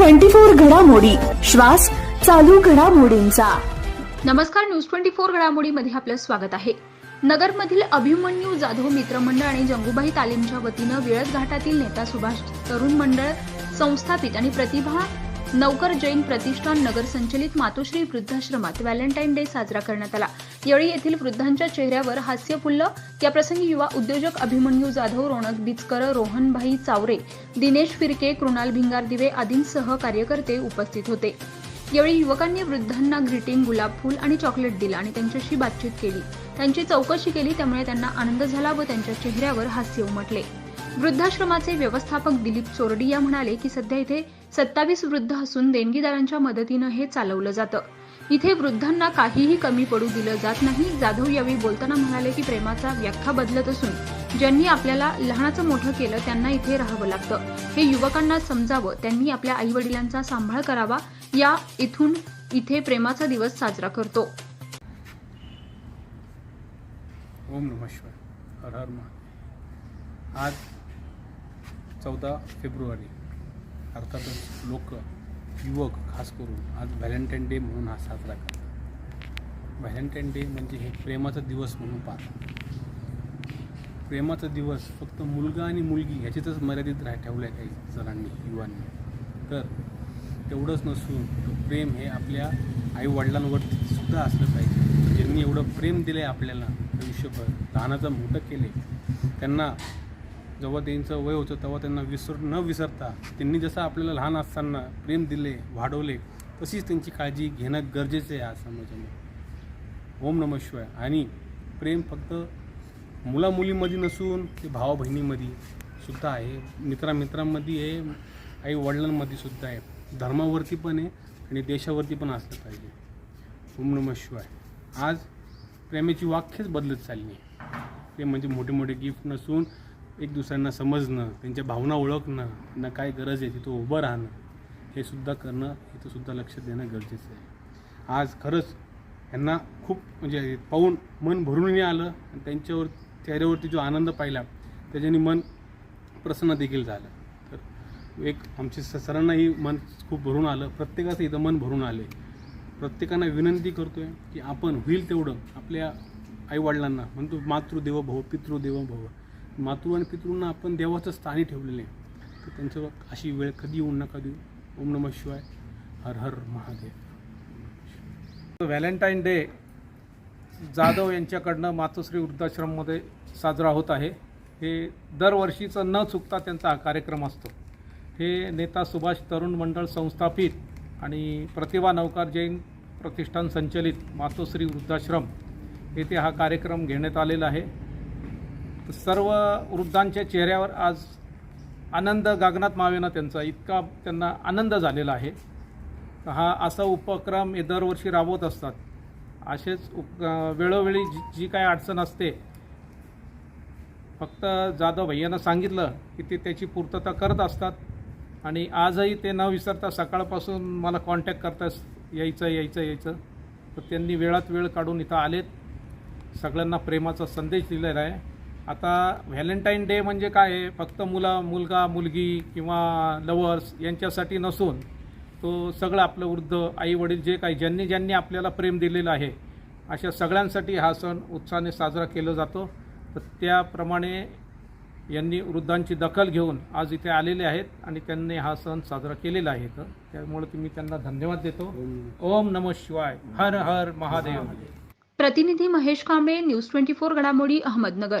Twenty four घडामोडी. श्वास चालू घडामोडींचा. नमस्कार न्यूज ट्वेंटी फोर घडामोडीमध्ये आपलं स्वागत आहे. नगरमधील अभिमन्यू जाधव मित्रमंडळ आणि जंगूबाई तालीमच्या वतीनं विळद घाटातील नेता सुभाष तरुण मंडळ संस्थापित आणि प्रतिभा नौकर जैन प्रतिष्ठान नगर संचलित मातोश्री वृद्धाश्रमात व्हॅलेंटाईन डे साजरा करण्यात आला. यावेळी येथील वृद्धांच्या चेहऱ्यावर हास्य फुललं याप्रसंगी युवा उद्योजक अभिमन्यू जाधव रोणक बिचकर रोहनभाई चावरे दिनेश फिरके कृणाल भिंगार दिवे आदींसह कार्यकर्ते उपस्थित होते. यावेळी युवकांनी वृद्धांना ग्रीटिंग गुलाब फूल आणि चॉकलेट दिलं आणि त्यांच्याशी बातचीत केली. त्यांची चौकशी केली त्यामुळे त्यांना आनंद झाला व त्यांच्या चेहऱ्यावर हास्य उमटले. वृद्धाश्रमाचे व्यवस्थापक दिलीप चोरडिया म्हणाले की सध्या इथे सत्तावीस वृद्ध असून देणगीदारांच्या मदतीनं हे चालवलं जातं. इथे वृद्धांना काहीही कमी पडू दिलं जात नाही. जाधव यावेळी बोलताना म्हणाले की प्रेमाचा व्याख्या बदलत असून ज्यांनी आपल्याला लहानाचं मोठं केलं त्यांना इथे राहावं लागतं. हे युवकांना समजावं त्यांनी आपल्या आई वडिलांचा सांभाळ करावा. या इथून इथे प्रेमाचा दिवस साजरा करतो. ओम हर हर महादेव. आज चौदा फेब्रुवारी. अर्थातच लोक युवक खास करून आज व्हॅलेंटाईन डे म्हणून हा साजरा करतात. व्हॅलेंटाईन डे म्हणजे हे प्रेमाचा दिवस म्हणून पाहतात प्रेमाचा दिवस फक्त मुलगा आणि मुलगी ह्याच्यातच मर्यादित राह ठेवलं आहे काही जणांनी युवांनी. तर तेवढंच नसून प्रेम हे आपल्या आईवडिलांवरती सुद्धा असलं पाहिजे. म्हणजे ज्यांनी एवढं प्रेम दिलं आहे आपल्याला आयुष्यभर लहानाचं मोठं केले त्यांना जेव्हा त्यांचं वय होतं तेव्हा त्यांना विसर न विसरता त्यांनी जसं आपल्याला लहान असताना प्रेम दिले वाढवले तशीच त्यांची काळजी घेणं गरजेचं आहे आज समाजामध्ये. ओम नम शिवाय. आणि प्रेम फक्त मुलामुलीमध्ये नसून ते भावा बहिणीमध्ये सुद्धा आहे. मित्रामित्रांमध्ये आहे आई वडिलांमध्ये सुद्धा आहे. धर्मावरती पण आहे आणि देशावरती पण असलं पाहिजे. ओम नम शिवाय. आज प्रेमाची वाक्यच बदलत चालली आहे. प्रेम म्हणजे मोठे मोठे गिफ्ट नसून एक दुसऱ्यांना समजणं त्यांच्या भावना ओळखणं त्यांना काय गरज आहे तिथं उभं राहणं हे सुद्धा करणं इथंसुद्धा लक्ष देणं गरजेचं आहे. आज खरंच यांना खूप म्हणजे पाहून मन भरूनही आलं आणि त्यांच्यावर चेहऱ्यावरती जो आनंद पाहिला त्याच्याने मन प्रसन्न देखील झालं. तर एक आमचे सरांनाही मन खूप भरून आलं प्रत्येकाचं इथं मन भरून आले प्रत्येकांना विनंती करतो आहे की आपण होईल तेवढं आपल्या आईवडिलांना म्हणतो मातृदेव भव पितृदेव भव मातृ आणि पितृंना आपण देवाचं स्थानी ठेवलेलं आहे. तर त्यांच्यावर अशी वेळ कधी येऊन नका देऊ. ओम नम शिवाय. हर हर महादेव. व्हॅलेंटाईन डे जाधव यांच्याकडनं मातोश्री वृद्धाश्रममध्ये साजरा होत आहे. हे दरवर्षीचं न चुकता त्यांचा हा कार्यक्रम असतो. हे नेता सुभाष तरुण मंडळ संस्थापित आणि प्रतिभा नौकार जैन प्रतिष्ठान संचलित मातोश्री वृद्धाश्रम येथे हा कार्यक्रम घेण्यात आलेला आहे. सर्व वृद्धांच्या चेहऱ्यावर आज आनंद गागनात मावेनं त्यांचा. इतका त्यांना आनंद झालेला आहे. हा असा उपक्रम हे दरवर्षी राबवत असतात. असेच उप वेळोवेळी जी जी काय अडचण असते फक्त जाधव भैयानं सांगितलं की ते त्याची पूर्तता करत असतात आणि आजही ते न विसरता सकाळपासून मला कॉन्टॅक्ट करतात यायचं यायचं यायचं. तर त्यांनी वेळात वेळ काढून इथं आलेत. सगळ्यांना प्रेमाचा संदेश दिलेला आहे. आता व्हॅलेंटाईन डे म्हणजे काय आहे? फक्त मुला मुलगा मुलगी किंवा लवर्स यांच्यासाठी नसून तो सगळं आपलं वृद्ध आई वडील जे काही ज्यांनी ज्यांनी आपल्याला प्रेम दिलेलं आहे अशा सगळ्यांसाठी हा सण उत्साहाने साजरा केला जातो. तर त्याप्रमाणे यांनी वृद्धांची दखल घेऊन आज इथे आलेले आहेत आणि त्यांनी हा सण साजरा केलेला आहे. तर त्यामुळे मी त्यांना धन्यवाद देतो. ओम नम शिवाय. हर हर महादेव. प्रतिनिधी Mahesh Kamble news twenty four घडामोडी अहमदनगर.